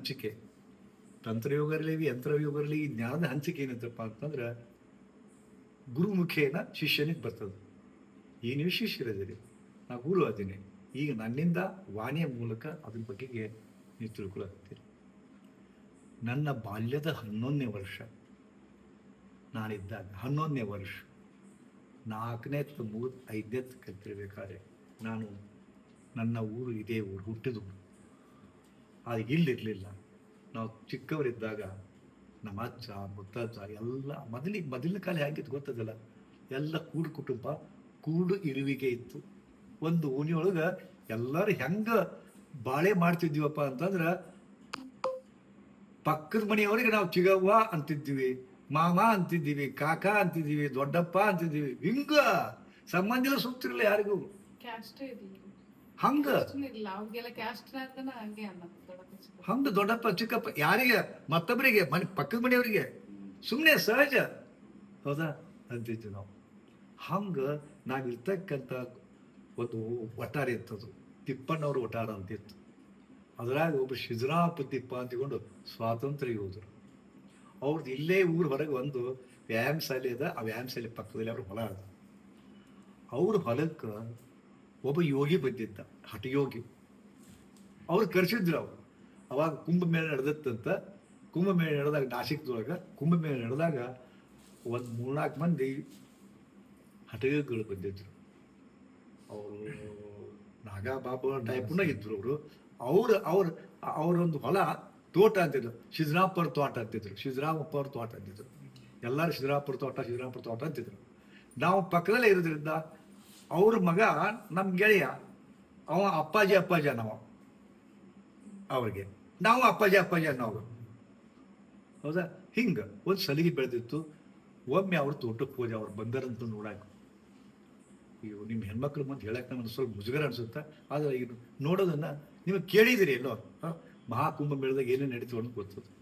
ಹಂಚಿಕೆ. ತಂತ್ರಯೋಗ ಇರಲಿ ಯಂತ್ರಯೋಗ ಇರಲಿ ಜ್ಞಾನದ ಹಂಚಿಕೆ ಏನಂತಪ್ಪ ಅಂತಂದ್ರೆ ಗುರುಮುಖೇನ ಶಿಷ್ಯನಿಗೆ ಬರ್ತದೆ. ನೀವು ಶಿಷ್ಯರಿದ್ದೀರಿ. ನಾ ಗುರು ಅದೀನಿ ಈಗ ನನ್ನಿಂದ ವಾಣಿಯ ಮೂಲಕ ಅದ್ರ ಬಗೆಗೆ ನೀವು ತಿಳ್ಕೊಳತ್ತೀರಿ ನನ್ನ ಬಾಲ್ಯದ ಹನ್ನೊಂದನೇ ವರ್ಷ. ನಾನಿದ್ದಾಗ ಹನ್ನೊಂದನೇ ವರ್ಷ. ನಾಲ್ಕನೇ ಮೂವತ್ತು ಐದನೇ ಕಲ್ತಿರ್ಬೇಕಾದ್ರೆ ನಾನು ನನ್ನ ಊರು ಇದೇ ಊರು, ಹುಟ್ಟಿದ ಊರು. ಅದು ಇಲ್ಲಿರಲಿಲ್ಲ. ನಾವು ಚಿಕ್ಕವರಿದ್ದಾಗ ನಮ್ಮ ಅಜ್ಜ, ಮುತ್ತಜ್ಜ ಎಲ್ಲ ಮೊದಲಿಗೆ ಮೊದಲಿನ ಕಾಲ ಹೇಗಿತ್ತು ಗೊತ್ತದಲ್ಲ? ಎಲ್ಲ ಕೂಡು ಕುಟುಂಬ, ಕೂಡು ಇರುವಿಗೆ ಇತ್ತು. ಒಂದು ಓಣಿಯೊಳಗೆ ಎಲ್ಲರೂ ಹೆಂಗೆ ಬಾಳೆ ಮಾಡ್ತಿದ್ವಪ್ಪ ಅಂತಂದ್ರೆ ಪಕ್ಕದ ಮನೆಯವರಿಗೆ ನಾವು ಚಿಗವ್ವ ಅಂತಿದ್ದೀವಿ ಮಾಮ ಅಂತಿದ್ದೀವಿ ಕಾಕ ಅಂತಿದ್ದೀವಿ ದೊಡ್ಡಪ್ಪ ಅಂತಿದ್ದೀವಿ ಹಿಂಗ ಸಂಬಂಧಿಗಳು ಸುತ್ತಿರಲಿಲ್ಲ ಯಾರಿಗೂ. ಹಂಗ? ಹಂಗೆ ದೊಡ್ಡಪ್ಪ ಚಿಕ್ಕಪ್ಪ. ಯಾರಿಗೆ? ಮತ್ತೊಬ್ಬರಿಗೆ ಮನೆ ಪಕ್ಕದ ಮನೆಯವರಿಗೆ? ಸುಮ್ಮನೆ ಸಹಜ. ಹೌದಾ? ಅಂತಿದ್ವಿ ನಾವು. ಹಂಗ ನಾವಿರ್ತಕ್ಕಂಥ ಒಂದು ಒಟ್ಟಾರ ಇತ್ತದು ತಿಪ್ಪಣ್ಣವ್ರ ಒಟ್ಟಾರ ಅಂತಿತ್ತು. ಅದ್ರಾಗ ಒಬ್ಬ ಶಿಜರಾಪ ತಿಪ್ಪ ಅಂತಿಕೊಂಡು ಸ್ವಾತಂತ್ರ್ಯ ಯೋಧರು. ಅವ್ರದ್ದು ಇಲ್ಲೇ ಊರ ಹೊರಗೆ ಒಂದು ವ್ಯಾಯಾಮ ಶಾಲೆ ಅದ. ಆ ವ್ಯಾಯಾಮ ಶಾಲೆ ಪಕ್ಕದಲ್ಲಿ ಅವ್ರ ಹೊಲ ಅದ. ಅವ್ರ ಹೊಲಕ್ಕೆ ಒಬ್ಬ ಯೋಗಿ ಬಂದಿದ್ದ, ಹಠಯೋಗಿ. ಅವ್ರು ಕರ್ಸಿದ್ರು ಅವ್ರು. ಅವಾಗ ಕುಂಭಮೇಳ ನಡೆದತ್ತಂತ ಕುಂಭಮೇಳ ನಡೆದಾಗ, ನಾಸಿಕ್ದೊಳಗೆ ಕುಂಭಮೇಳ ನಡೆದಾಗ ಒಂದು ಮೂರ್ನಾಲ್ಕು ಮಂದಿ ಹಠಯೋಗಿಗಳು ಬಂದಿದ್ರು. ಅವರು ನಾಗಾಬಾಬು ಟೈಪ್ನ ಇದ್ರು ಅವರು. ಅವ್ರು, ಅವ್ರ, ಅವರೊಂದು ಹೊಲ, ತೋಟ ಅಂತಿದ್ರು. ಶಿಜರಾಪುರ ತೋಟ ಅಂತಿದ್ರು. ಶಿಜರಾಮಪ್ಪ ತೋಟ ಅಂತಿದ್ರು. ಎಲ್ಲರೂ ಶಿಜರಾಪುರ ತೋಟ ಶಿದ್ರಾಪುರ ತೋಟ ಅಂತಿದ್ರು. ನಾವು ಪಕ್ಕದಲ್ಲೇ ಇರೋದ್ರಿಂದ ಅವ್ರ ಮಗ ನಮ್ಮ ಗೆಳೆಯ. ಅವ ಅಪ್ಪಾಜಿ ಅಪ್ಪಾಜಿ ನಾವು ಅವ್ರಿಗೆ. ನಾವು ಅಪ್ಪಾಜಿ ಅಪ್ಪಾಜಿ ಅನ್ನೋರು. ಹೌದಾ? ಹಿಂಗೆ ಒಂದು ಸಲಿಗೆ ಬೆಳೆದಿತ್ತು. ಒಮ್ಮೆ ಅವ್ರ ತೋಟಕ್ಕೆ ಹೋದೆ, ಅವ್ರು ಬಂದರಂತ ನೋಡಕ್ಕೆ ಇವು ನಿಮ್ಮ ಹೆಣ್ಮಕ್ಳು ಮುಂದೆ ಹೇಳಕ್ಕೆ ನಮ್ಗೆ ಸ್ವಲ್ಪ ಮುಜುಗರ ಅನ್ಸುತ್ತೆ? ಆದರೆ ಈಗ ನೋಡೋದನ್ನ ನೀವು ಕೇಳಿದಿರಿ ಎಲ್ಲೋ? ಮಹಾಕುಂಭ ಮೇಳದಾಗ ಏನೇನು ನಡೀತು ಅಂತ ಗೊತ್ತದು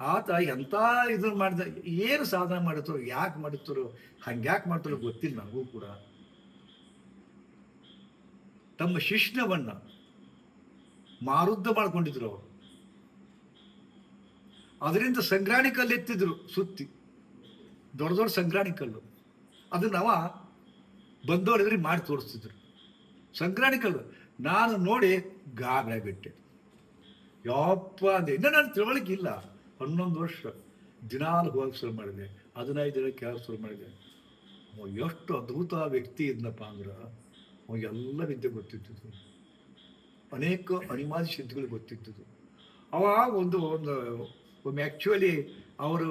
ಆತ ಎಂಥ ಇದನ್ನು ಮಾಡಿದ, ಏನು ಸಾಧನೆ ಮಾಡಿದ್ರು ಯಾಕೆ ಮಾಡಿದ್ರು ಹಂಗ್ಯಾಕೆ ಮಾಡ್ತಾರೋ ಗೊತ್ತಿಲ್ಲ ನನಗೂ ಕೂಡ. ತಮ್ಮ ಶಿಷ್ಣವನ್ನ ಮಾರುದ್ಧ ಮಾಡ್ಕೊಂಡಿದ್ರು ಅವರು. ಅದರಿಂದ ಸಂಗ್ರಾಣಿ ಕಲ್ಲು ಎತ್ತಿದ್ರು, ಸುತ್ತಿ. ದೊಡ್ಡ ದೊಡ್ಡ ಸಂಗ್ರಾಣಿ ಕಲ್ಲು. ಅದನ್ನ ಅವ ಬಂದವರಿದ್ರೆ ಮಾಡಿ ತೋರಿಸ್ತಿದ್ರು. ಸಂಗ್ರಾಣಿ ಕಲ್ಲು, ನಾನು ನೋಡಿ ಗಾಬರಿ ಬಿಟ್ಟೆ ಯಪ್ಪ ಅಂದೆ. ಇನ್ನೂ ನಾನು ತಿಳುವಳಿಕೆ ಇಲ್ಲ. ಹನ್ನೊಂದು ವರ್ಷ ದಿನಾಲು ಹೋಗಕ್ಕೆ ಶುರು ಮಾಡಿದೆ, ಹದಿನೈದು ದಿನ ಕೆಲಸ ಶುರು ಮಾಡಿದೆ. ಎಷ್ಟು ಅದ್ಭುತ ವ್ಯಕ್ತಿ ಇದ್ನಪ್ಪ ಅಂದ್ರೆ ಅವ ಎಲ್ಲ ವಿದ್ಯೆ ಗೊತ್ತಿತ್ತು ಅನೇಕ ಅನಿಮಾದಿ ಸಿದ್ಧಿಗಳು ಗೊತ್ತಿತ್ತು ಅವ ಒಂದು ಒಂದು, ಒಮ್ಮೆ ಆ್ಯಕ್ಚುಲಿ ಅವರು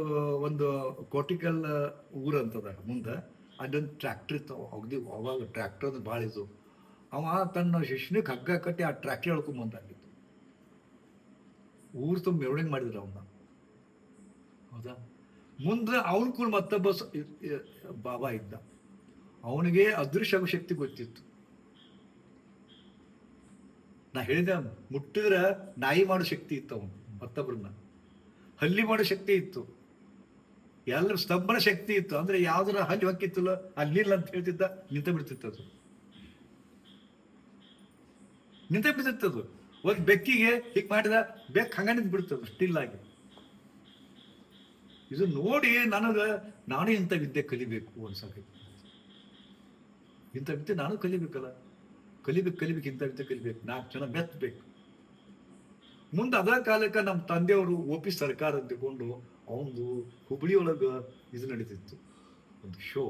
ಒಂದು ಕೋಟಿಕಲ್ ಊರಂತದ ಮುಂದೆ ಅದೊಂದು ಟ್ರ್ಯಾಕ್ಟ್ರ್ ಇತ್ತು. ಅವಾಗದಿ ಅವಾಗ ಟ್ರ್ಯಾಕ್ಟರ್ ಅಂದ್ರೆ ಭಾಳ ಇದು. ಅವ ತನ್ನ ಶಿಷ್ಯನಿಗೆ ಹಗ್ಗ ಕಟ್ಟಿ ಆ ಟ್ರ್ಯಾಕ್ಟ್ರ್ ಹೇಳ್ಕೊಂಬಂದಾಗಿತ್ತು. ಊರು ತುಂಬ ಮೆರವಣಿಗೆ ಮಾಡಿದ್ರು ಅವನ್ನ ಹೌದಾ? ಮುಂದೆ ಅವನ ಕೂಡ ಮತ್ತೊಬ್ಬ ಬಾಬಾ ಇದ್ದ. ಅವನಿಗೆ ಅದೃಶ್ಯ ಶಕ್ತಿ ಗೊತ್ತಿತ್ತು. ನಾ ಹೇಳಿದೆ ಮುಟ್ಟಿದ್ರೆ ನಾಯಿ ಮಾಡೋ ಶಕ್ತಿ ಇತ್ತು ಅವನು ಮತ್ತೊಬ್ಬರನ್ನ ಹಲ್ಲಿ ಮಾಡೋ ಶಕ್ತಿ ಇತ್ತು. ಎಲ್ಲರ ಸ್ತಂಭನ ಶಕ್ತಿ ಇತ್ತು. ಅಂದ್ರೆ ಯಾವ್ದಾರ ಹಲ್ಲಿ ಹೊಕ್ಕಿತ್ತಲ್ಲ, ಅಲ್ಲಿಲ್ಲ ಅಂತ ಹೇಳ್ತಿದ್ದ, ನಿಂತ ಅದು. ನಿಂತ ಬಿಡ್ತಿತ್ತು ಅದು. ಒಂದ್ ಬೆಕ್ಕಿಗೆ ಹೀಗೆ ಮಾಡಿದ ಬೆಕ್ ಹಂಗ ನಿಂತು ಬಿಡ್ತದ, ಸ್ಟಿಲ್ ಆಗಿ. ಇದು ನೋಡಿ ನನಗೆ ನಾನೇ ಇಂಥ ವಿದ್ಯೆ ಕಲಿಬೇಕು ಅನ್ಸಕ್ಕೆ ಇಂಥ ವಿದ್ಯೆ ನಾನು ಕಲಿಬೇಕಲ್ಲ? ಕಲಿಬೇಕು ಕಲಿಬೇಕು, ಇಂಥ ವಿದ್ಯೆ ಕಲಿಬೇಕು. ನಾಲ್ಕು ಜನ ಮೆತ್ತಬೇಕು ಮುಂದೆ ಅದ ಕಾಲಕ್ಕೆ ನಮ್ಮ ತಂದೆಯವರು ಒಪಿ ಸರ್ಕಾರ ತಗೊಂಡು ಅವನು ಹುಬ್ಳಿ ಒಳಗ ಇದು ನಡೀತಿತ್ತು. ಒಂದು ಶೋ.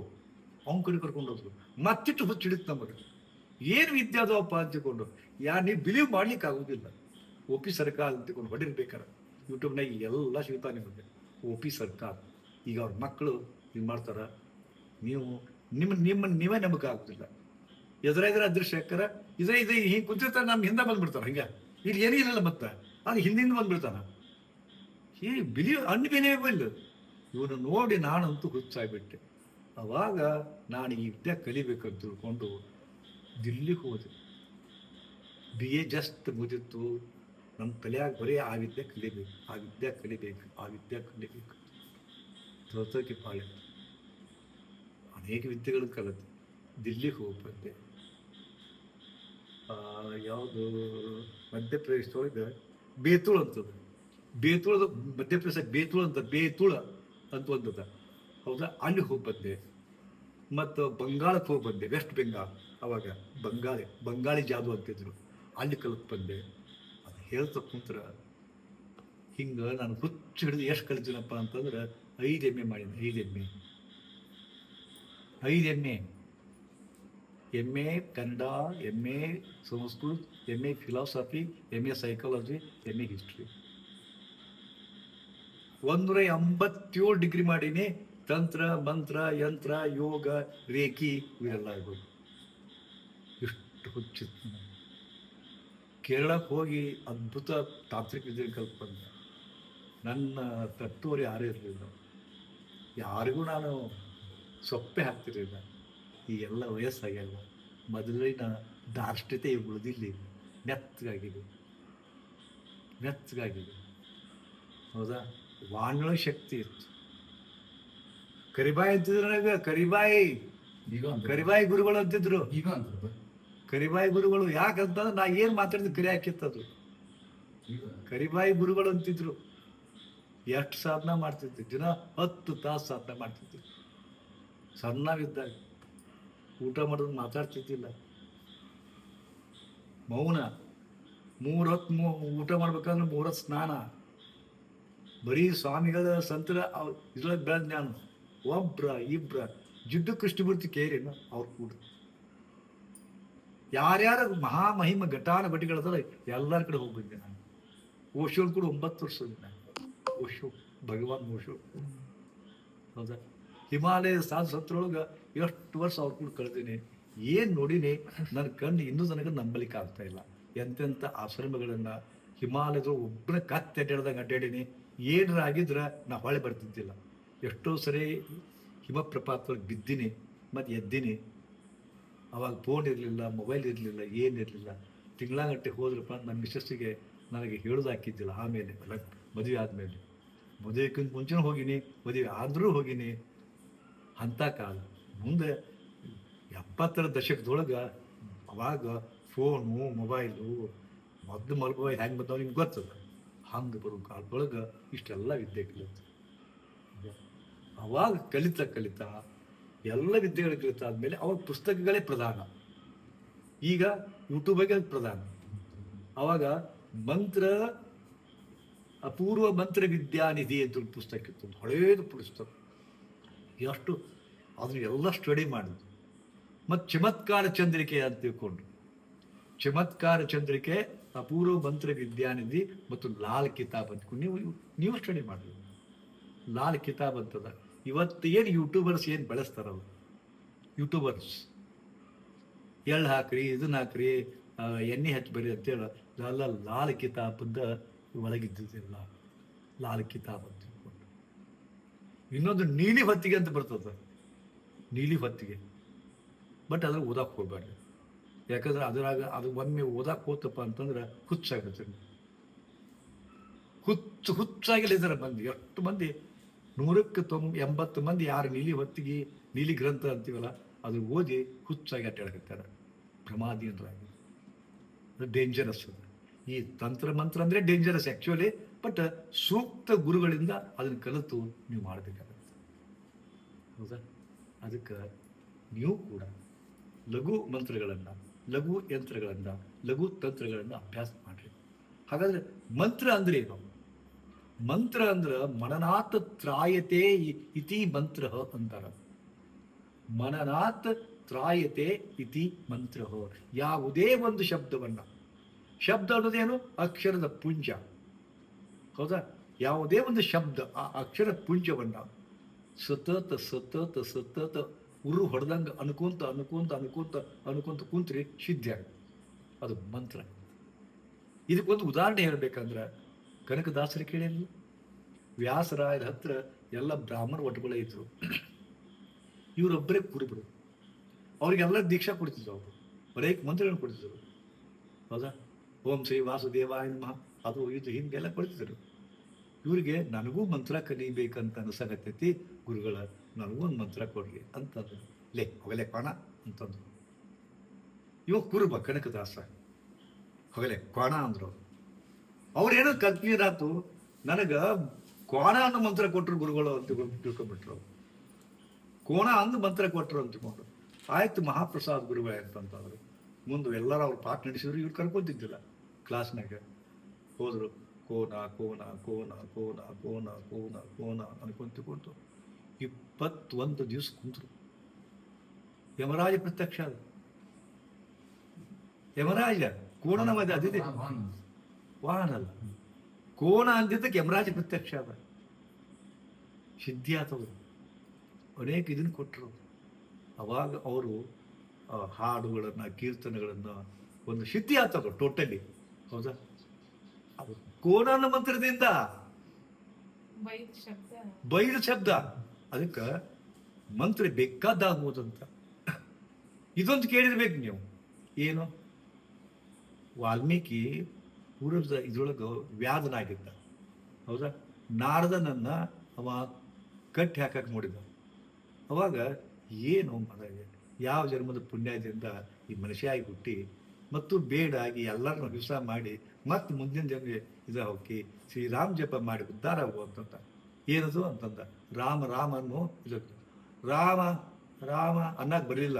ಅವನ ಕಡೆ ಕರ್ಕೊಂಡು ಹೋದ್ರು. ಮತ್ತಿಟ್ಟು ಹುಚ್ಚಿಡಿತು ನಮಗೆ ಏನು ವಿದ್ಯೆ ಅದವಪ್ಪ ಅಂತಿಕೊಂಡು ಯಾರು ನೀವು ಬಿಲೀವ್ ಮಾಡ್ಲಿಕ್ಕೆ ಆಗುದಿಲ್ಲ ಪಿ ಸರ್ಕಾರ ಅಂತಿಕೊಂಡು ಹೊಡಿರ್ಬೇಕಾರ. ಯೂಟ್ಯೂಬ್ನಾಗ ಎಲ್ಲ ಸಿಗ್ತಾನೆ ನಿಮಗೆ. ಒಪಿ ಸರ್ಕಾರ ಈಗ ಅವ್ರ ಮಕ್ಕಳು ಇದು ಮಾಡ್ತಾರೆ. ನೀವು ನಿಮ್ಮ ನಿಮ್ಮ, ನೀವೇ ನಂಬಿಕೆ ಎದುರ ಅದೃಶ್ಯ ಹಾಕ್ತಾರ ಇದ್ರೆ ಇದು ಹಿಂಗೆ ಕುಂತಿರ್ತಾರೆ ನಮ್ಮ ಹಿಂದೆ ಬಂದ್ಬಿಡ್ತಾರೆ, ಹಂಗೆ. ಇಲ್ಲಿ ಏನಿಲ್ಲ ಮತ್ತೆ. ಅದು ಹಿಂದಿಂದ ಬಂದ್ಬಿಡ್ತಾನ. ಈ ಬಿಲಿ ಅನ್ಬಿಲಿಯಬಲ್ ಇವನು ನೋಡಿ ನಾನಂತೂ ಹುಚ್ಚಾಗ್ಬಿಟ್ಟೆ. ಅವಾಗ ನಾನು ಈ ವಿದ್ಯೆ ಕಲಿಬೇಕಂತ ತಿಳ್ಕೊಂಡು ದಿಲ್ಲಿಗೆ ಹೋದೆ. ಬಿ ಎ ಜಸ್ಟ್ ಮುಗಿತು. ನಮ್ಮ ತಲೆಯಾಗ ಬರೀ ಆ ವಿದ್ಯೆ ಕಲಿಬೇಕು ಆ ವಿದ್ಯೆ ಕಲಿಬೇಕು ಆ ವಿದ್ಯೆ ಕಲಿಬೇಕು. ತೋತೋಕೆ ಪಾಳೆ. ಅನೇಕ ವಿದ್ಯೆಗಳು ಕಲಿತೆ ದಿಲ್ಲಿಗೆ ಹೋಗಿ ಬಂದೆ ಆ, ಯಾವುದು ಮಧ್ಯಪ್ರದೇಶದೊಳಗೆ ಬೇತುಳ ಅಂತದ. ಬೇತುಳದ ಮಧ್ಯಪ್ರದೇಶ ಬೇತುಳ ಅಂತ ಬೇತುಳ ಅಂತ ಒಂದದ. ಹೌದಾ? ಅಲ್ಲಿ ಹೋಗಿ ಬಂದೆ ಮತ್ತು ಬಂಗಾಳಕ್ಕೆ ಹೋಗಿ ಬಂದೆ ವೆಸ್ಟ್ ಬೆಂಗಾಲ್. ಅವಾಗ ಬಂಗಾಳಿ ಬಂಗಾಳಿ ಜಾದು ಅಂತಿದ್ರು. ಅಲ್ಲಿ ಕಲಿತು ಬಂದೆ. ಹೇಳ್ತಾ ಕುಂತ್ರ, ಹಿಂಗೆ ನಾನು ಹುಚ್ಚು ಹಿಡಿದು ಎಷ್ಟು ಕಲಿತೀನಪ್ಪ ಅಂತಂದ್ರೆ, ಐದು ಎಮ್ಮೆ ಮಾಡಿದ್ದೆ ಐದು ಎಮ್ಮೆ. ಐದು ಎಮ್ಮೆ. M A Kannada M A Sanskrit M A philosophy M A psychology M A history ಒಂದೂರ ಎಂಬತ್ತೇಳು ಡಿಗ್ರಿ ಮಾಡೀನಿ, ತಂತ್ರ, ಮಂತ್ರ, ಯಂತ್ರ, ಯೋಗ, ರೇಖಿ, ಇವೆಲ್ಲ ಇರ್ಬೋದು. ಎಷ್ಟು ಹುಚ್ಚಿತ್ತು. ಕೇರಳಕ್ಕೆ ಹೋಗಿ ಅದ್ಭುತ ತಾಂತ್ರಿಕ ವಿದ್ಯೆ ಕಲ್ತ್ಕೊಂಡೆ ನನ್ನ ತಟ್ಟುವರು ಯಾರೂ ಇರಲಿಲ್ಲ. ಯಾರಿಗೂ ನಾನು ಸೊಪ್ಪೆ ಹಾಕ್ತಿರಲಿಲ್ಲ. ಈ ಎಲ್ಲ ವಯಸ್ಸಾಗ್ಯಲ್ಲ ಮೊದಲಿನ ದಾರ್ಷ್ಟ್ಯತೆ ಉಳಿದಿಲ್ಲ ನೆತ್ತಗಾಗಿದೆ ನೆತ್ತಗಾಗಿದೆ ಹೌದಾ? ವಾಂಗ್ಳ ಶಕ್ತಿ ಇತ್ತು. ಕರಿಬಾಯಿ ಅಂತಿದ್ರು ನನಗೆ ಕರಿಬಾಯಿ ಈಗ ಕರಿಬಾಯಿ ಗುರುಗಳು ಅಂತಿದ್ರು. ಈಗ ಅಂತ ಕರಿಬಾಯಿ ಗುರುಗಳು ಯಾಕಂತಂದ್ರೆ ನಾ ಏನು ಮಾತಾಡಿದ್ ಕರಿ ಹಾಕಿತ್ತದು. ಕರಿಬಾಯಿ ಗುರುಗಳು ಅಂತಿದ್ರು. ಎಷ್ಟು ಸಾಧನ ಮಾಡ್ತಿದ್ದೆ. ದಿನ ಹತ್ತು ತಾಸು ಸಾಧನ ಮಾಡ್ತಿದ್ದೆ. ಸಣ್ಣವಿದ್ದಾಗ ಊಟ ಮಾಡೋದು ಮಾತಾಡ್ತಿದ್ದಿಲ್ಲ. ಮೌನ. ಮೂರು ಹೊತ್ತು ಮೂ ಊಟ ಮಾಡ್ಬೇಕಂದ್ರೆ ಮೂರು ಹೊತ್ತು ಸ್ನಾನ. ಬರೀ ಸ್ವಾಮಿಗಳ ಸಂತರ ಇದ್ರೊಳಗೆ ಬೆಳೆದ ನಾನು. ಒಬ್ರ, ಇಬ್ರ, ಜಿಡ್ಡು ಕೃಷ್ಣಮೂರ್ತಿ ಕೇರಿನ ಅವ್ರ ಕೂಡ ಯಾರ್ಯಾರ ಮಹಾಮಹಿಮ ಘಟಾನ ಭಟಿಗಳದಾರ ಎಲ್ಲರ ಕಡೆ ಹೋಗಿದ್ದೆ ನಾನು. ಓಶೋನ್ ಕೂಡ ಒಂಬತ್ತು ವರ್ಷ ನಾನು. ಓಶೋ, ಭಗವಾನ್ ಓಶೋ. ಹೌದಾ? ಹಿಮಾಲಯ ಸಾಧು ಸಂತರೊಳಗೆ ಎಷ್ಟು ವರ್ಷ ಅವ್ರ ಕೂಡ ಕಳೆದೀನಿ. ಏನು ನೋಡಿನಿ ನನ್ನ ಕಣ್ಣು ಇನ್ನೂ ನನಗೆ ನಂಬಲಿಕ್ಕೆ ಆಗ್ತಾ ಇಲ್ಲ. ಎಂತೆಂಥ ಆಶ್ರಮಗಳನ್ನು ಹಿಮಾಲಯದ ಒಬ್ಬನ ಕತ್ತೆ ಅಡ್ಡಾಡ್ದಂಗೆ ಅಡ್ಡಾಡೀನಿ. ಏನರ ಆಗಿದ್ರೆ ನಾ ಹೊಳೆ ಬರ್ತಿದ್ದಿಲ್ಲ. ಎಷ್ಟೋ ಸರಿ ಹಿಮಪ್ರಪಾತದೊಳಗೆ ಬಿದ್ದೀನಿ, ಮತ್ತು ಎದ್ದೀನಿ. ಅವಾಗ ಫೋನ್ ಇರಲಿಲ್ಲ ಮೊಬೈಲ್ ಇರಲಿಲ್ಲ ಏನಿರಲಿಲ್ಲ ತಿಂಗಳಗಟ್ಟೆ ಹೋದ್ರಪ್ಪ ನನ್ನ ಮಿಸ್ಸಸ್ಸಿಗೆ ನನಗೆ ಹೇಳೋದಾಕಿದ್ದಿಲ್ಲ ಆಮೇಲೆ ಮದುವೆ ಆದಮೇಲೆ. ಮದುವೆಕ್ಕಿಂತ ಮುಂಚೆನೂ ಹೋಗಿನಿ, ಮದುವೆ ಆದರೂ ಹೋಗಿನಿ. ಅಂಥ ಕಾಲ. ಮುಂದೆ ಎಪ್ಪತ್ತರ ದಶಕದೊಳಗೆ ಅವಾಗ ಫೋನು ಮೊಬೈಲು ಮೊದಲು ಮೊಬೈಲ್ ಹೆಂಗೆ ಬಂದವ ನಿಮ್ಗೆ ಗೊತ್ತದ ಹಂಗೆ ಬರೋ ಕಾಲದೊಳಗೆ ಇಷ್ಟೆಲ್ಲ ವಿದ್ಯೆ ಕಲಿತು ಅವಾಗ ಕಲಿತಾ ಕಲಿತಾ ಎಲ್ಲ ವಿದ್ಯೆಗಳು ಕಲಿತಾದ್ಮೇಲೆ ಅವಾಗ ಪುಸ್ತಕಗಳೇ ಪ್ರಧಾನ. ಈಗ ಯೂಟ್ಯೂಬಾಗೆ ಪ್ರಧಾನ. ಅವಾಗ ಮಂತ್ರ, ಅಪೂರ್ವ ಮಂತ್ರ ವಿದ್ಯಾನಿಧಿ ಅಂತ ಪುಸ್ತಕ ಇತ್ತು. ಹಳೇದು ಪುಸ್ತಕ. ಎಷ್ಟು, ಅದನ್ನು ಎಲ್ಲ ಸ್ಟಡಿ ಮಾಡಿದ್ರು ಮತ್ತು ಚಮತ್ಕಾರ ಚಂದ್ರಿಕೆ ಅಂತ ತಿಳ್ಕೊಂಡ್ರು. ಚಮತ್ಕಾರ ಚಂದ್ರಿಕೆ, ಅಪೂರ್ವ ಮಂತ್ರ ವಿದ್ಯಾನಿಧಿ ಮತ್ತು ಲಾಲ್ ಕಿತಾಬ್ ಅಂತ. ನೀವು ನೀವು ಸ್ಟಡಿ ಮಾಡಿದ್ರು. ಲಾಲ್ ಕಿತಾಬ್ ಅಂತದ. ಇವತ್ತು ಏನು ಯೂಟ್ಯೂಬರ್ಸ್ ಏನು ಬೆಳೆಸ್ತಾರಲ್ಲ ಯೂಟ್ಯೂಬರ್ಸ್ ಎಳ್ಳು ಹಾಕ್ರಿ, ಇದನ್ನ ಹಾಕ್ರಿ ಎಣ್ಣೆ ಹಚ್ಚಿ ಹಚ್ಚಬೇಡಿ ಅಂತೇಳಿ ಎಲ್ಲ ಲಾಲ್ ಕಿತಾಬದ ಒಳಗಿದ್ದಿಲ್ಲ ಲಾಲ್ ಕಿತಾಬ್ ಅಂತ ತಿಳ್ಕೊಂಡು. ಇನ್ನೊಂದು ನೀಲಿ ಹೊತ್ತಿಗೆ ಅಂತ ಬರ್ತದೆ. ನೀಲಿ ಹೊತ್ತಿಗೆ. ಬಟ್ ಅದ್ರ ಓದಕ್ಕೆ ಹೋಗ್ಬಾರ್ದು ಯಾಕಂದ್ರೆ ಅದ್ರಾಗ ಅದು ಒಮ್ಮೆ ಓದಕ್ಕೆ ಹೋತಪ್ಪ ಅಂತಂದ್ರೆ ಹುಚ್ಚಾಗುತ್ತೆ. ಹುಚ್ಚು ಹುಚ್ಚಾಗಿಲ್ಲ ಮಂದಿ ಎಷ್ಟು ಮಂದಿ ನೂರಕ್ಕೆ ತೊಂಬ ಎಂಬತ್ತು ಮಂದಿ ಯಾರು ನೀಲಿ ಹೊತ್ತಿಗೆ ನೀಲಿ ಗ್ರಂಥ ಅಂತೀವಲ್ಲ, ಅದು ಓದಿ ಹುಚ್ಚಾಗಿ ಅಟ್ಟಾಡಕತ್ತಾರೆ ಪ್ರಮಾದೀನರಾಗಿ. ಅದು ಡೇಂಜರಸ್ ಈ ತಂತ್ರ ಮಂತ್ರ ಅಂದರೆ ಡೇಂಜರಸ್ ಆ್ಯಕ್ಚುಲಿ ಬಟ್ ಸೂಕ್ತ ಗುರುಗಳಿಂದ ಅದನ್ನು ಕಲಿತು ನೀವು ಮಾಡಬೇಕಾಗತ್ತೆ. ಹೌದಾ? ಅದಕ್ಕೆ ನೀವು ಕೂಡ ಲಘು ಮಂತ್ರಗಳನ್ನು, ಲಘು ಯಂತ್ರಗಳನ್ನು, ಲಘು ತಂತ್ರಗಳನ್ನು ಅಭ್ಯಾಸ ಮಾಡಿರಿ. ಹಾಗಾದ್ರೆ ಮಂತ್ರ ಅಂದ್ರೆ ಏನು? ಮಂತ್ರ ಅಂದ್ರೆ ಮನನಾತ್ ತ್ರಾಯತೆ ಇತಿ ಮಂತ್ರ ಅಂತಾರ. ಮನನಾತ್ ತ್ರಾಯತೆ ಇತಿ ಮಂತ್ರ. ಯಾವುದೇ ಒಂದು ಶಬ್ದವನ್ನ. ಶಬ್ದ ಅನ್ನೋದೇನು ಅಕ್ಷರದ ಪುಂಜ. ಹೌದಾ? ಯಾವುದೇ ಒಂದು ಶಬ್ದ ಆ ಅಕ್ಷರ ಪುಂಜವನ್ನ ಸತತ ಸತತ ಸತತ ಉರು ಹೊಡೆದಂಗ ಅನ್ಕೊಂತ ಅನ್ಕೊಂತ ಅನ್ಕೊಂತ ಅನ್ಕೊಂತ ಕುಂತ್ರಿ ಸಿದ್ಧ. ಅದು ಮಂತ್ರ. ಇದಕ್ಕೊಂದು ಉದಾಹರಣೆ ಹೇಳ್ಬೇಕಂದ್ರೆ ಕನಕದಾಸರು ಕೇಳಿಲ್ಲ ವ್ಯಾಸರಾಯರ ಹತ್ರ ಎಲ್ಲ ಬ್ರಾಹ್ಮಣ ಒಟ್ಟುಗಳೇ ಇದ್ರು. ಇವರೊಬ್ಬರೇ ಕುರುಬರು. ಅವ್ರಿಗೆಲ್ಲ ದೀಕ್ಷಾ ಕೊಡ್ತಿದ್ರು ಅವರು. ಬರೇಕ್ ಮಂತ್ರಗಳನ್ನು ಕೊಡ್ತಿದ್ರು. ಹೌದಾ? ಓಂ ಶ್ರೀ ವಾಸುದೇವಾಯ ನಮಃ. ಅದು ಇದು ಹಿಂಗೆಲ್ಲ ಕೊಡ್ತಿದ್ರು. ಇವರಿಗೆ ನನಗೂ ಮಂತ್ರ ಕಲಿಬೇಕಂತ ಅನ್ಸಕತ್ತೈತಿ, ಗುರುಗಳ ನನಗೂ ಒಂದು ಮಂತ್ರ ಕೊಡ್ರಿ ಅಂತಂದ್ರು. ಲೇ, ಹೊಗಲೆ ಕೋಣ ಅಂತಂದ್ರು. ಇವ ಕುರುಬ ಕನಕದಾಸ. ಹೊಗಲೆ ಕೋಣ ಅಂದ್ರು. ಅವ್ರೇನೋ ಕಲ್ಪೀರಾತು ನನಗೆ ಕೋಣ ಅನ್ನೋ ಮಂತ್ರ ಕೊಟ್ಟರು ಗುರುಗಳು ಅಂತ ತಿಳ್ಕೊಂಡ್ಬಿಟ್ರು ಕೋಣ ಅಂದು ಮಂತ್ರ ಕೊಟ್ಟರು ಅಂತ ಆಯ್ತು ಮಹಾಪ್ರಸಾದ್ ಗುರುಗಳೇ ಅಂತಂತಂದ್ರು. ಮುಂದೆ ಎಲ್ಲರೂ ಅವ್ರು ಪಾಠ ನಡೆಸಿದ್ರು, ಇವ್ರು ಕರ್ಕೊತಿದ್ದಿಲ್ಲ ಕ್ಲಾಸ್ನಾಗ. ಹೋದ್ರು, ಕೋಣ ಕೋಣ ಕೋಣ ಕೋಣ ಕೋಣ ಕೋಣ ಕೋಣ ಅನ್ಕೊಂತ ಕುಂತು ಇಪ್ಪತ್ತೊಂದು ದಿವಸ ಕುಂತರು. ಯಮರಾಜ ಪ್ರತ್ಯಕ್ಷ ಯಮರಾಜ, ಕೋಣನ ಮಧ್ಯೆ ಅದಿದೆ. ವಾಹನ ಅಲ್ಲ ಕೋಣ ಅಂದಿದ್ದಕ್ಕೆ ಯಮರಾಜ ಪ್ರತ್ಯಕ್ಷ ಅದ. ಸಿದ್ಧಿ ಆತವರು ಅನೇಕ ಇದನ್ನು ಕೊಟ್ಟರು ಅವಾಗ ಅವರು ಹಾಡುಗಳನ್ನು ಕೀರ್ತನೆಗಳನ್ನು ಒಂದು ಸಿದ್ಧಿ ಆತವರು ಟೋಟಲಿ. ಹೌದಾ? ಅದು ಕೋಣನ ಮಂತ್ರದಿಂದ. ಬೈದ ಶಬ್ದ. ಅದಕ್ಕೆ ಮಂತ್ರ ಬೇಕಾದಾಗುವುದಂತ ಇದೊಂದು ಕೇಳಿರ್ಬೇಕು ನೀವು. ಏನು? ವಾಲ್ಮೀಕಿ ಪೂರ್ವದ ಇದ್ರೊಳಗೆ ವ್ಯಾಧನಾಗಿದ್ದ. ಹೌದಾ? ನಾರದನನ್ನ ಅವ ಕಟ್ಟಿ ಹಾಕಕ್ಕೆ ನೋಡಿದ ಅವಾಗ ಏನು ಯಾವ ಜನ್ಮದ ಪುಣ್ಯದಿಂದ ಈ ಮನುಷ್ಯಾಗಿ ಹುಟ್ಟಿ ಮತ್ತು ಬೇಡಾಗಿ ಎಲ್ಲರನ್ನು ಹಿಂಸ ಮಾಡಿ ಮತ್ತೆ ಮುಂದಿನ ಜನ ಇದು ಹೋಗಿ ಶ್ರೀರಾಮ್ ಜಪ ಮಾಡಿ ಉದ್ಧಾರ ಆಗು ಅಂತಂದ ಏನದು ಅಂತಂದ? ರಾಮ ರಾಮ ಅನ್ನೋ ಇದು ರಾಮ ರಾಮ ಅನ್ನಕ್ಕೆ ಬರಲಿಲ್ಲ.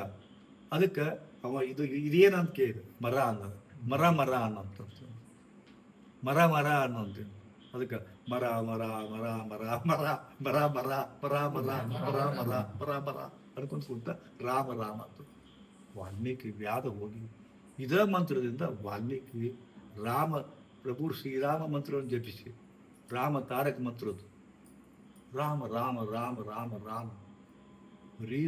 ಅದಕ್ಕೆ ಅವ ಇದು ಇದೇನಂತ ಕೇಳಿದ? ಮರ ಅನ್ನೋದು. ಮರ ಮರ ಅನ್ನಂತ ಮರ ಮರ ಅನ್ನೋದು ಅದಕ್ಕೆ ಮರ ಮರ ಮರ ಮರ ಮರ ಮರ ಮರ ಮರ ಮರ ಮರ ಮರ ಮರ ಮರ ಅನ್ಕೊಂತ ಕುಂತ ರಾಮ ರಾಮ ಅಂತ ವಾಲ್ಮೀಕಿ ವ್ಯಾದ ಹೋಗಿ ಇದ ಮಂತ್ರದಿಂದ ವಾಲ್ಮೀಕಿ ರಾಮ ಪ್ರಭು ಶ್ರೀರಾಮ ಮಂತ್ರವನ್ನು ಜಪಿಸಿ ರಾಮ ತಾರಕ ಮಂತ್ರದ್ದು ರಾಮ ರಾಮ ರಾಮ ರಾಮ ರಾಮ ಬರೀ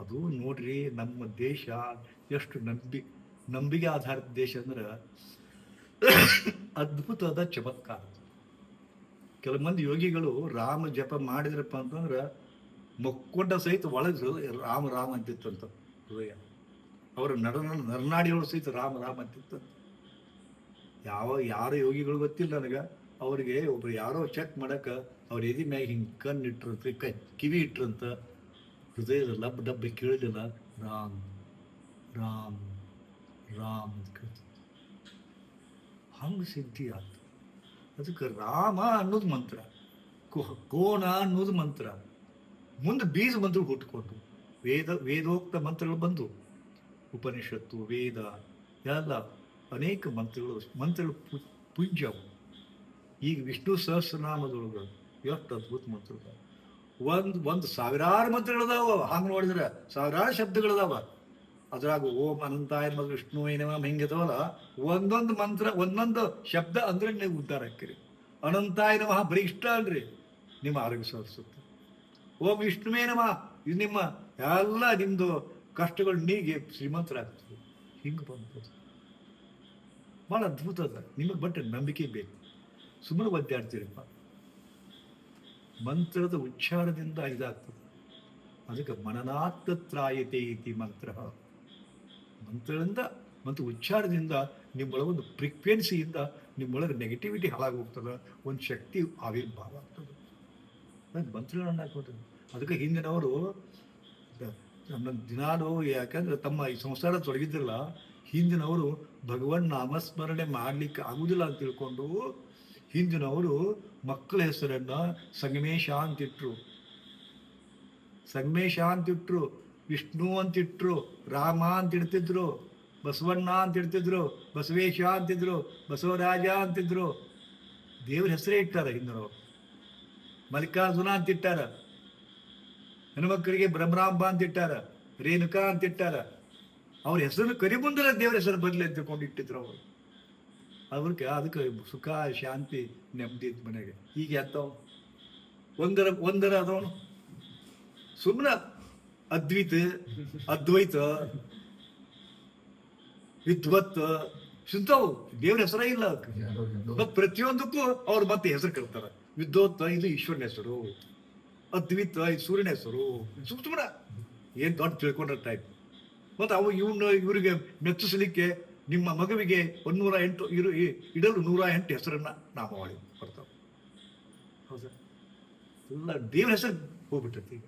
ಅದು ನೋಡ್ರಿ ನಮ್ಮ ದೇಶ ಎಷ್ಟು ನಂಬಿ ನಂಬಿಕೆ ಆಧಾರಿತ ದೇಶ ಅಂದ್ರೆ ಅದ್ಭುತವಾದ ಚಮತ್ಕಾರ. ಕೆಲವು ಮಂದಿ ಯೋಗಿಗಳು ರಾಮ ಜಪ ಮಾಡಿದ್ರಪ್ಪ ಅಂತಂದ್ರೆ ಮಕ್ಕೊಂಡ ಸಹಿತ ಒಳಗೆ ರಾಮ ರಾಮ ಅಂತಿತ್ತಂತ ಹೃದಯ. ಅವರ ನಡ ನರನಾಡಿಗಳು ಸಹಿತ ರಾಮ ರಾಮ ಅಂತಿತ್ತು ಯಾವ, ಯಾರ ಯೋಗಿಗಳು ಗೊತ್ತಿಲ್ಲ ನನಗೆ. ಅವ್ರಿಗೆ ಒಬ್ರು ಯಾರೋ ಚೆಕ್ ಮಾಡಕ ಅವ್ರ ಎದಿ ಮ್ಯಾಗ ಹಿಂಗೆ ಕಣ್ಣು ಇಟ್ರಂತ ಕೈ, ಕಿವಿ ಇಟ್ರಂತ ಹೃದಯದ ಲಬ್ ಡಬ್ಬಿ ಕೇಳಿದಿಲ್ಲ ರಾಮ್ ರಾಮ್ ರಾಮ್ ಅಂತ ಕೇಳ್ತಾರೆ ಹಂಗೆ ಸಿದ್ಧಿ ಆಯ್ತು ಅದಕ್ಕೆ ರಾಮ ಅನ್ನೋದು ಮಂತ್ರ ಕುಹ ಕೋಣ ಅನ್ನೋದು ಮಂತ್ರ. ಮುಂದೆ ಬೀಜ ಮಂತ್ರ ಹುಟ್ಕೊಂಡು ವೇದ, ವೇದೋಕ್ತ ಮಂತ್ರಗಳು ಬಂದು ಉಪನಿಷತ್ತು, ವೇದ, ಎಲ್ಲ ಅನೇಕ ಮಂತ್ರಗಳು ಮಂತ್ರಗಳು ಪುಂಜವು. ಈಗ ವಿಷ್ಣು ಸಹಸ್ರನಾಮದೊಳಗೆ ಎಷ್ಟು ಅದ್ಭುತ ಮಂತ್ರಗಳು. ಒಂದು ಒಂದು ಸಾವಿರಾರು ಮಂತ್ರಗಳದಾವ ಹಂಗೆ ನೋಡಿದ್ರೆ ಸಾವಿರಾರು ಶಬ್ದಗಳದಾವ. ಅದ್ರಾಗ ಓಂ ಅನಂತಾಯ ನಮಃ ವಿಷ್ಣು ಹಿಂಗೆ ಹಿಂಗಿದಾವಲ್ಲ ಒಂದೊಂದು ಮಂತ್ರ, ಒಂದೊಂದು ಶಬ್ದ ಅಂದ್ರೆ ನೀವು ಉದ್ಧಾರ ಹಾಕಿರಿ ಅನಂತಾಯ ನಮಃ ಬರೀ ಇಷ್ಟ ಅಲ್ರಿ. ನಿಮ್ಮ ಆರೋಗ್ಯ ಸಾಧಿಸುತ್ತೆ ಓಂ ವಿಷ್ಣುವೇ ನಮಃ, ಇದು ನಿಮ್ಮ ಎಲ್ಲ ನಿಮ್ಮದು ಕಷ್ಟಗಳು ನೀಗೆ ಶ್ರೀಮಂತರಾಗ್ತದೆ ಹಿಂಗೆ ಬಂತು ಭಾಳ ಅದ್ಭುತ ಅದ. ನಿಮಗೆ ಬಟ್ ನಂಬಿಕೆ ಬೇಕು. ಸುಮ್ಮನೆ ಒದ್ದಾಡ್ತೀರಪ್ಪ. ಮಂತ್ರದ ಉಚ್ಚಾರದಿಂದ ಇದಾಗ್ತದೆ. ಅದಕ್ಕೆ ಮನನಾತ್ರಾಯತೆ ಇತಿ ಮಂತ್ರ. ಮಂತ್ರದಿಂದ ಮತ್ತು ಉಚ್ಚಾರದಿಂದ ನಿಮ್ಮೊಳಗೆ ಒಂದು ಫ್ರೀಕ್ವೆನ್ಸಿಯಿಂದ ನಿಮ್ಮೊಳಗೆ ನೆಗೆಟಿವಿಟಿ ಹಾಳಾಗೋಗ್ತದೆ, ಒಂದು ಶಕ್ತಿ ಆವಿರ್ಭಾವ ಆಗ್ತದೆ. ನಾನು ಮಂತ್ರಗಳನ್ನು ಹಾಕೋದು ಅದಕ್ಕೆ ಹಿಂದಿನವರು ನಮ್ಮ ದಿನಾಲು ಯಾಕಂದ್ರೆ ತಮ್ಮ ಈ ಸಂಸಾರ ತೊಡಗಿದ್ರಲ್ಲ, ಹಿಂದಿನವರು ಭಗವನ್ ನಾಮಸ್ಮರಣೆ ಮಾಡ್ಲಿಕ್ಕೆ ಆಗುದಿಲ್ಲ ಅಂತ ತಿಳ್ಕೊಂಡು ಹಿಂದಿನವರು ಮಕ್ಕಳ ಹೆಸರನ್ನು ಸಂಗಮೇಶ ಅಂತಿಟ್ರು ಸಂಗಮೇಶ ಅಂತಿಟ್ರು ವಿಷ್ಣು ಅಂತ ಅಂತಿಟ್ರು, ರಾಮ ಅಂತ ಇಡ್ತಿದ್ರು ಬಸವಣ್ಣ ಅಂತ ಇಡ್ತಿದ್ರು ಬಸವೇಶ ಅಂತಿದ್ರು, ಬಸವರಾಜ ಅಂತಿದ್ರು. ದೇವ್ರ ಹೆಸರೇ ಇಟ್ಟಾರ ಹಿಂದಿನವರು ಮಲ್ಲಿಕಾರ್ಜುನ ಅಂತ ಇಟ್ಟಾರ ಹೆಣ್ಮಕ್ಕಳಿಗೆ ಬ್ರಹ್ಮರಾಂಬ ಅಂತ ಇಟ್ಟಾರ ರೇಣುಕಾ ಅಂತ ಇಟ್ಟಾರ ಅವ್ರ ಹೆಸರು ಕರಿ ಮುಂದೆ ದೇವ್ರ ಹೆಸರು ಬರ್ಲಿ ಅಂತ ತಿಳ್ಕೊಂಡು ಇಟ್ಟಿದ್ರು ಅವರು. ಅದಕ್ಕೆ ಅದಕ್ಕೆ ಸುಖ, ಶಾಂತಿ, ನೆಮ್ಮದಿ ಇತ್ತು ಮನೆಗೆ. ಈಗ ಎತ್ತವ ಒಂದರ ಒಂದರ ಅದವನು. ಸುಮ್ಮನೆ ಅದ್ವಿತ ಅದ್ವೈತ ವಿದ್ವತ್ ಸಿಂತವು ದೇವ್ರ ಹೆಸರೇ ಇಲ್ಲ ಮತ್ ಪ್ರತಿಯೊಂದಕ್ಕೂ ಅವ್ರು ಮತ್ತೆ ಹೆಸರು ಕರ್ತಾರ ವಿದ್ವತ್ ಇದು ಈಶ್ವರನ ಹೆಸರು. ಅದ್ವಿತ ಇದು ಸೂರ್ಯನ ಹೆಸರು. ಸುಮ್ ಸುಮ್ಮನೆ ಏನ್ ದೊಡ್ಡ ತಿಳ್ಕೊಂಡ್ರ ಟೈಪ್ ಮತ್ತೆ ಅವು ಇವನ್ನ ಇವರಿಗೆ ಮೆಚ್ಚಿಸಲಿಕ್ಕೆ ನಿಮ್ಮ ಮಗುವಿಗೆ ಒಂದೂರ ಎಂಟು ಇರು ಇಡಲು ನೂರ ಎಂಟು ಹೆಸರನ್ನ ನಾಮಾವಳಿ ಬರ್ತಾವೆ ಹೌದಾ. ಎಲ್ಲ ದೇವ್ರ ಹೆಸರು ಹೋಗ್ಬಿಟ್ಟೈತಿ ಈಗ.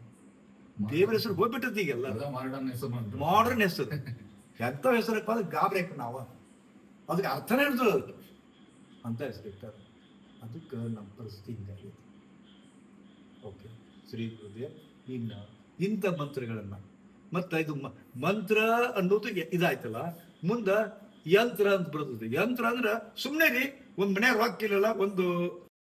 ದೇವ್ರ ಹೆಸರು ಹೋಗ್ಬಿಟ್ಟೈತಿ ಈಗೆಲ್ಲ ಮಾಡರ್ನ್ ಹೆಸರು ಎಂತ ಮಾಡರ್ನ್ ಹೆಸರು. ಎಂಥ ಹೆಸರಪ್ಪ ಅಂದ್ರೆ ಗಾಬ್ರೇಕ್ ನಾವು. ಅದಕ್ಕೆ ಅರ್ಥನೇ ಇರ್ತದ ಅಂತ ಇನ್ಸ್ಪೆಕ್ಟರ್ ಅದಕ್ಕೆ ನಮ್ಮ ಪರಿಸ್ಥಿತಿ ಹಿಂಗಾಗಿದೆ ಓಕೆ. ಶ್ರೀ ಗುರುದೇವ್ ಇನ್ನು ಇಂಥ ಮಂತ್ರಗಳನ್ನು. ಮತ್ತು ಇದು ಮಂತ್ರ ಅನ್ನೋದು ಇದಾಯ್ತಲ್ಲ. ಮುಂದೆ ಯಂತ್ರ ಅಂತ ಬರ್ತದೆ. ಯಂತ್ರ ಅಂದ್ರೆ ಸುಮ್ಮನೆ ರೀ ಒಂದು ಮನ್ಯಾಗ ರೊಕ್ಕ ಇಲ್ಲಲ್ಲ ಒಂದು